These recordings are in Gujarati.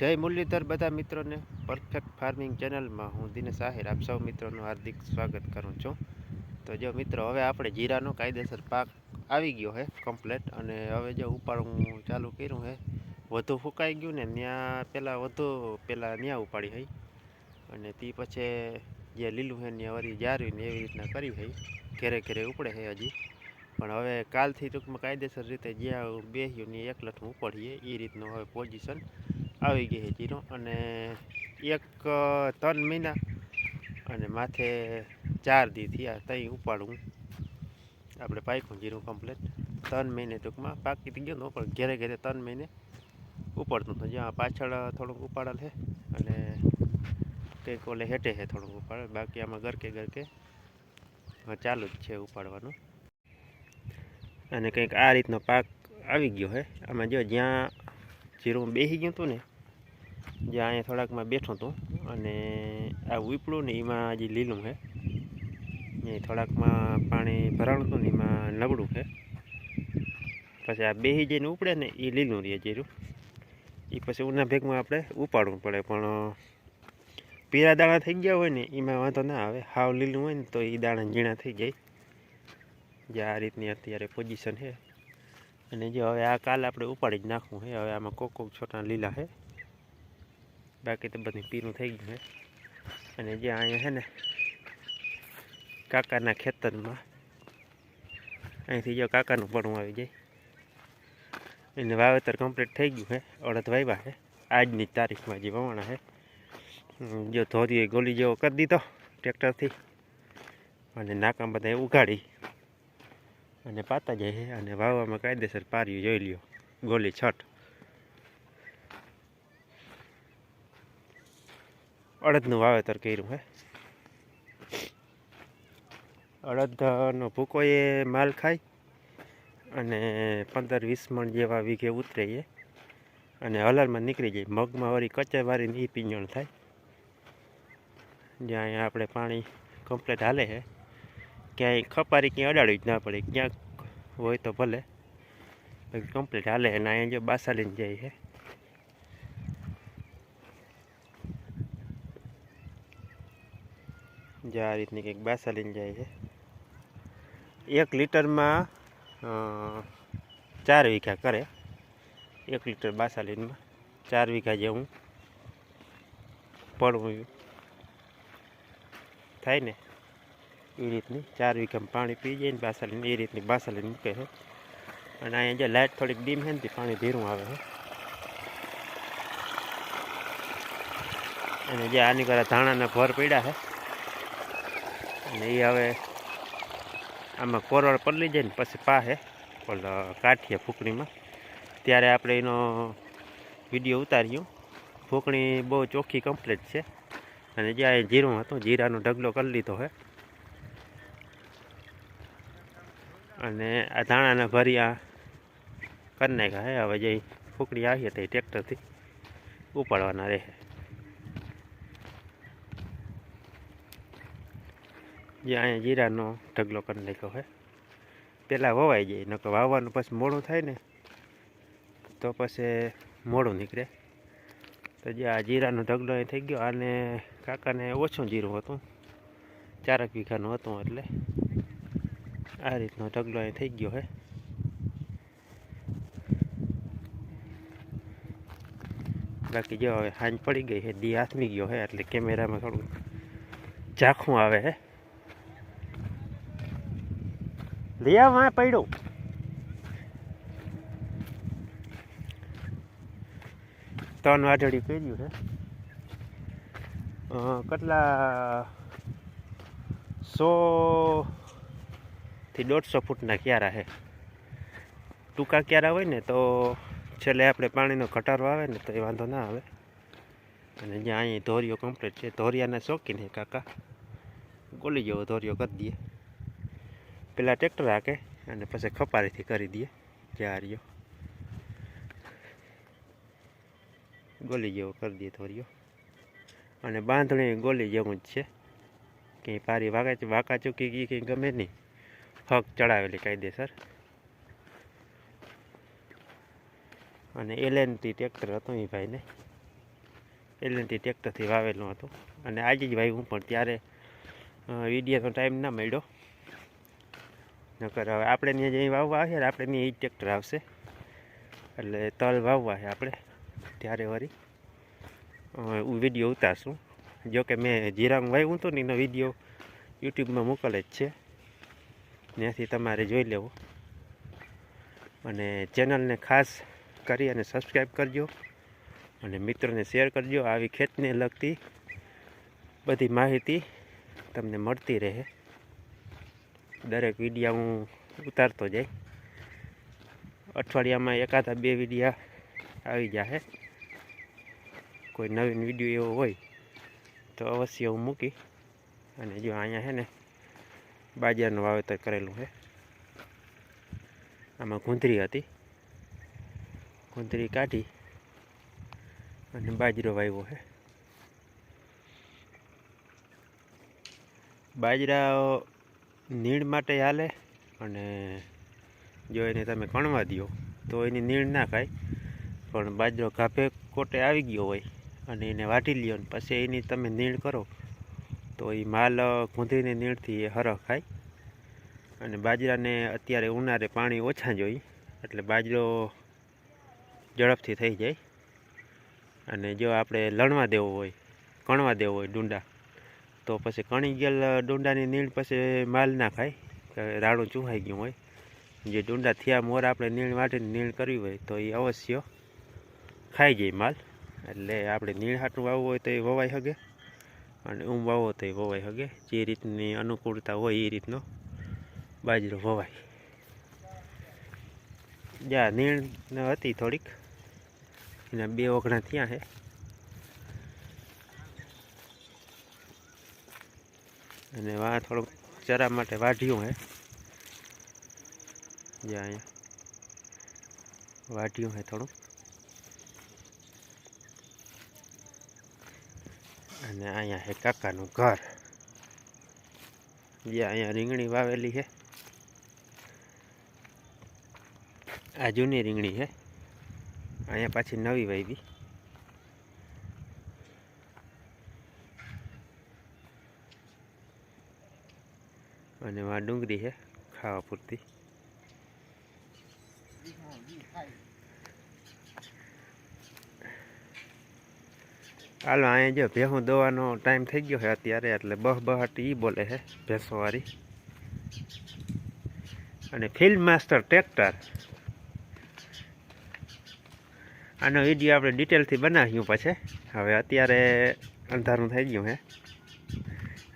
જય મુરલીધર બધા મિત્રોને પરફેક્ટ ફાર્મિંગ ચેનલમાં હું દિનેશ આહિર. આપ સૌ મિત્રોનું હાર્દિક સ્વાગત કરું છું. તો જો મિત્રો, હવે આપણે જીરાનો કાયદેસર પાક આવી ગયો છે કમ્પ્લેટ અને હવે જો ઉપાડવું ચાલુ કર્યું છે વધુ ફૂંકાઈ ગયું ને ત્યાં પહેલાં વધુ પહેલાં ત્યાં ઉપાડી હઈ. અને તે પછી જે લીલું છે ત્યાં વળી જાર્યું ને એવી રીતના કરી હઈ. ઘેરે ઘેરે ઉપડે છે હજી. પણ હવે કાલથી ટૂંકમાં કાયદેસર રીતે જ્યાં બેસ્યું ને એક લઠું ઉપાડીએ એ રીતનું હવે પોઝિશન આવી ગઈ છે જીરો અને એક ત્રણ મહિના અને માથે ચાર દી થયા તઈ ઉપાડવું આપણે પાક્યું જીરું કમ્પ્લેટ ત્રણ મહિને ટૂંકમાં પાકી થઈ ગયો પણ ઘેરે ઘેરે ત્રણ મહિને ઉપાડતું હતું. જ્યાં પાછળ થોડુંક ઉપાડેલ છે અને કંઈક ઓલે હેઠે છે થોડુંક ઉપાડે બાકી આમાં ગરકે ગરકે ચાલુ જ છે ઉપાડવાનું. અને કંઈક આ રીતનો પાક આવી ગયો છે. આમાં જો જ્યાં જીરું બેસી ગયું હતું ને જ્યાં અહીંયા થોડાકમાં બેઠું હતો અને આ વીપળું ને એમાં હજી લીલું છે, એ થોડાકમાં પાણી ભરાણું હતું ને એમાં નબળું છે. પછી આ બેહી જઈને ઉપડે ને એ લીલું રહે જીરું. એ પછી ઉના ભેગમાં આપણે ઉપાડવું પડે, પણ પીળા દાણા થઈ ગયા હોય ને એમાં વાંધો ના આવે. હાવ લીલું હોય ને તો એ દાણા ઝીણા થઈ જાય. જે આ રીતની અત્યારે પોઝિશન છે. અને જો હવે આ કાલ આપણે ઉપાડી જ નાખવું છે. હવે આમાં કોક કોક છોટા લીલા છે. બાકી તો બધું પીરું થઈ ગયું છે અને જે અહીંયા છે ને કાકાના ખેતરમાં, અહીંથી જો કાકાનું પડવું આવી જાય. એને વાવેતર કમ્પ્લીટ થઈ ગયું છે અડધ વાવ્યા છે આજની તારીખમાં જે વવાણા છે જો ધોરીએ ગોલી જેવો કરી દીધો ટ્રેક્ટરથી. અને નાકામ બધા ઉગાડી અને પાતા જાય છે અને વાવવામાં કાયદેસર પાર્યું જોઈ લ્યો, ગોલી છઠ. અડદનું વાવેતર કર્યું, હે? અડદનો ભૂકો એ માલ ખાય અને પંદર વીસ મણ જેવા વીઘે ઉતરે એ. અને હલરમાં નીકળી જાય. મગમાં વળી કચે વારીને એ પીંજણ થાય. જ્યાં અહીંયા આપણે પાણી કમ્પ્લેટ હાલે છે. ક્યાંય ખપારી ક્યાંય અડાડવી જ ના પડે. ક્યાંક હોય તો ભલે. કમ્પ્લેટ હાલે અને અહીંયા જો બાસા લઈને જાય છે. જે આ રીતની કંઈક બાસા જાય છે. એક લીટરમાં ચાર વીઘા કરે. એક લીટર બાસાલીનમાં ચાર વીઘા જેવું પડવું થાય ને? એ રીતની ચાર વીઘામાં પાણી પી જાય ને બાસાલીને એ રીતની બાસાલીન મૂકે છે. અને અહીંયા જે લાઇટ થોડીક ડીમ છે ને પાણી ધીરું આવે છે. અને જે આની કરા ધાણાના ભર પડ્યા છે અને એ હવે આમાં કોરડ પલળી જાય ને પછી પાહે, ઓલ કાઠીએ ફૂકણીમાં ત્યારે આપણે એનો વીડિયો ઉતાર્યો. ફૂકણી બહુ ચોખ્ખી કમ્પ્લીટ છે. અને જ્યાં એ જીરું હતું, જીરાનો ઢગલો કરી લીધો છે અને આ ધાણાના ભર્યા કરી નાખ્યા હવે જે ફૂકડી આવી હતી ટ્રેક્ટરથી ઉપાડવાના રહે. જે અહીંયા જીરાનો ઢગલો કરી નાખ્યો હોય પહેલાં વવાઈ જાય, નકર વાવવાનું પછી મોડું થાય ને, તો પછી મોડું નીકળે. તો જે આ જીરાનો ઢગલો અહીં થઈ ગયો અને કાકાને ઓછું જીરું હતું, ચારક વીઘાનું હતું એટલે આ રીતનો ઢગલો અહીં થઈ ગયો હે બાકી જો હવે સાંજ પડી ગઈ છે, દી હાથમી ગયો હે એટલે કેમેરામાં થોડું ઝાંખું આવે છે. લિયા વાં પડ્યું. ત્રણ વાટડી કર્યું છે. કેટલા? સો થી દોઢસો ફૂટના ક્યારા છે. ટૂંકા ક્યારા હોય ને તો છેલ્લે આપણે પાણીનો ઘટાડો આવે ને તો એ વાંધો ના આવે. અને જ્યાં અહીં ધોરીઓ કમ્પ્લીટ છે. ધોરિયાના શોખીન કાકા. ગોલી જેવો ધોરિયો કરી દઈએ. પેલા ટ્રેક્ટર હાકે અને પછી ખપારીથી કરી દઈએ. જારીઓ ગોલી જેવો કરી દઈએ થોડીઓ અને બાંધણી ગોલી જેવું જ છે. કંઈ પારી વાકા વાંકા ચૂકી ગઈ કંઈ ગમે નહીં. હક ચડાવેલી કાયદેસર અને એલએનટી ટ્રેક્ટર હતું એ ભાઈને. એલએનટી ટ્રેક્ટરથી વાવેલું હતું. અને આજે જ ભાઈ હું પણ ત્યારે વિડીયોનો ટાઈમ ના મળ્યો. નકર હવે આપણે ત્યાં જે વાવવા આવ્યા આપણે ત્યાં એ ટ્રેક્ટર આવશે. એટલે તલ વાવવા છે આપણે, ત્યારે વળી. વીડિયો ઉતારશું. જો કે મેં જીરાંગ વાવ્યું હતું ને એનો વીડિયો યુટ્યુબમાં મોકલે જ છે. ત્યાંથી તમારે જોઈ લેવો. અને ચેનલને ખાસ કરી અને સબસ્ક્રાઈબ કરજો. અને મિત્રોને શેર કરજો. આવી ખેતને લગતી બધી માહિતી તમને મળતી રહે. દરેક વિડીયા હું ઉતારતો જાય. અઠવાડિયામાં એકાદા બે વિડીયા આવી જશે કોઈ નવીન વીડિયો એવો હોય, તો અવશ્ય હું મૂકી અને જો અહીંયા છે ને બાજરાનું વાવેતર કરેલું છે આમાં ગુંદરી હતી. ગુંદરી કાઢી અને બાજરો વાવ્યો છે બાજરા નીણ માટે હાલે અને જો એને તમે કણવા દો તો એની નીણ ના ખાય. પણ બાજરો ગાભે કોટે આવી ગયો હોય અને એને વાટી લ્યો ને પછી એની તમે નીણ કરો, તો એ માલ ગૂંધીને નીણથી એ હરખ ખાય. અને બાજરાને અત્યારે ઉનાળે પાણી ઓછા જોઈ, એટલે બાજરો ઝડપથી થઈ જાય. અને જો આપણે લણવા દેવો હોય, કણવા દેવો હોય ડુંડા તો પછી કણી ગયેલ ડુંડાની નીણ પછી માલ ના ખાય રાણું ચૂંહાઈ ગયું હોય. જે ડુંડા થયા મોર આપણે નીણ વાટીને નીણ કરવી હોય તો એ અવશ્ય ખાઈ જાય માલ. એટલે આપણે નીણ હાટું વાવવું હોય તો એ વવાઈ શકે અને ઊંઘ વાવો તો એ વવાઈ શકે જે રીતની અનુકૂળતા હોય એ રીતનો બાજરો વવાય. જ્યાં નીણ હતી થોડીક. એના બે ઓગણા થયા છે અને વાં થોડુંક ચરા માટે વાઢ્યું હે. જ્યાં અહીંયા વાઢ્યું હે થોડુંક. અને અહીંયા હે કાકાનું ઘર. જ્યાં અહીંયા રીંગણી વાવેલી છે આ જૂની રીંગણી છે અહીંયા પાછી નવી વાવી અને આ ડુંગળી છે, ખાવા પૂરતી. હાલો, અહીંયા જો ભેહું દોવાનો ટાઈમ થઈ ગયો છે અત્યારે, એટલે બહ બહટ ઈ બોલે છે, ભેંસોવાળી. અને ફિલ્ડ માસ્ટર ટ્રેક્ટર આનો વીડિયો આપણે ડિટેલથી બનાવ્યું પછી. હવે અત્યારે અંધારું થઈ ગયું હે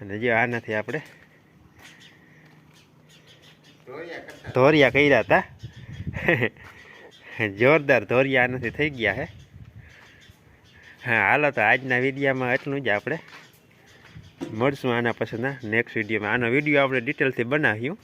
અને જો આનાથી આપણે ધોરિયા કર્યા હતા. જોરદાર ધોરિયા આનાથી થઈ ગયા હે. હા, હાલો તો આજના વિડીયામાં એટલું જ આપણે. મળશું આના પછીના નેક્સ્ટ વિડીયોમાં. આનો વીડિયો આપણે ડિટેલથી બનાવ્યું.